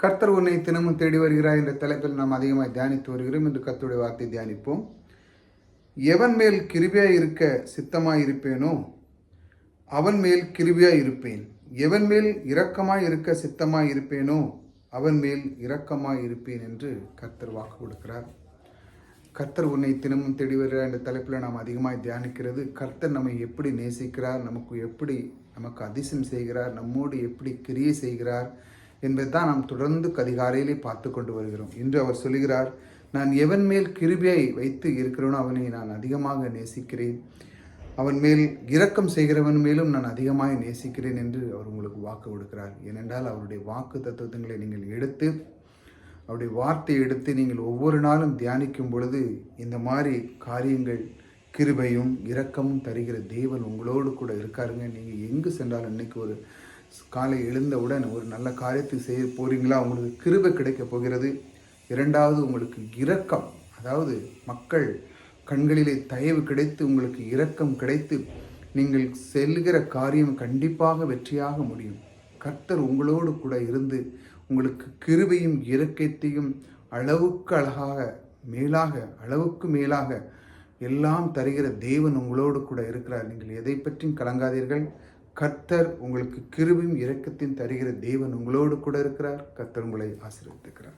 கர்த்தர் உன்னை தினமும் தேடி வருகிறார் என்ற தலைப்பில் நாம் அதிகமாக தியானித்து வருகிறோம். என்று கர்த்தருடைய வார்த்தை தியானிப்போம். எவன் மேல் கிருபியாக இருக்க சித்தமாக இருப்பேனோ அவன் மேல் கிருபியாக இருப்பேன். எவன் மேல் இரக்கமாக இருக்க சித்தமாக இருப்பேனோ அவன் மேல் இரக்கமாக இருப்பேன் என்று கர்த்தர் வாக்கு கொடுக்கிறார். கர்த்தர் உன்னை தினமும் தேடி வருகிறார் என்ற தலைப்பில் நாம் அதிகமாக தியானிக்கிறது. கர்த்தர் நம்மை எப்படி நேசிக்கிறார் நமக்கு எப்படி நமக்கு அதிசயம் செய்கிறார் நம்மோடு எப்படி கிரியை செய்கிறார் என்பதை தான் நாம் தொடர்ந்து கதிகாலையிலே பார்த்து கொண்டு வருகிறோம். இன்று அவர் சொல்கிறார் நான் எவன் மேல் கிருபியை வைத்து இருக்கிறேனோ அவனை நான் அதிகமாக நேசிக்கிறேன். அவன் மேல் இரக்கம் செய்கிறவன் மேலும் நான் அதிகமாக நேசிக்கிறேன் என்று அவர் உங்களுக்கு வாக்கு கொடுக்கிறார். ஏனென்றால் அவருடைய வாக்கு தத்துவங்களை நீங்கள் எடுத்து அவருடைய வார்த்தையை எடுத்து நீங்கள் ஒவ்வொரு நாளும் தியானிக்கும் பொழுது இந்த மாதிரி காரியங்கள் கிருபையும் இரக்கமும் தருகிற தேவன் உங்களோடு கூட இருக்காருங்க. நீங்கள் எங்கு சென்றாலும் இன்றைக்கி ஒரு காலை எழுந்தவுடன் ஒரு நல்ல காரியத்தை செய்ய போகிறீங்களா உங்களுக்கு கிருபை கிடைக்க போகிறது. இரண்டாவது உங்களுக்கு இரக்கம். அதாவது மக்கள் கண்களிலே தயவு கிடைத்து உங்களுக்கு இரக்கம் கிடைத்து நீங்கள் செல்கிற காரியம் கண்டிப்பாக வெற்றியாக முடியும். கர்த்தர் உங்களோடு கூட இருந்து உங்களுக்கு கிருபையும் இரக்கத்தையும் அளவுக்கு அழகாக மேலாக அளவுக்கு மேலாக எல்லாம் தருகிற தேவன் உங்களோடு கூட இருக்கிறார். நீங்கள் எதை பற்றியும் கலங்காதீர்கள். கர்த்தர் உங்களுக்கு கிருபையும் இரக்கத்தையும் தருகிற தேவன் உங்களோடு கூட இருக்கிறார். கர்த்தர் உங்களை ஆசீர்வதிக்கிறார்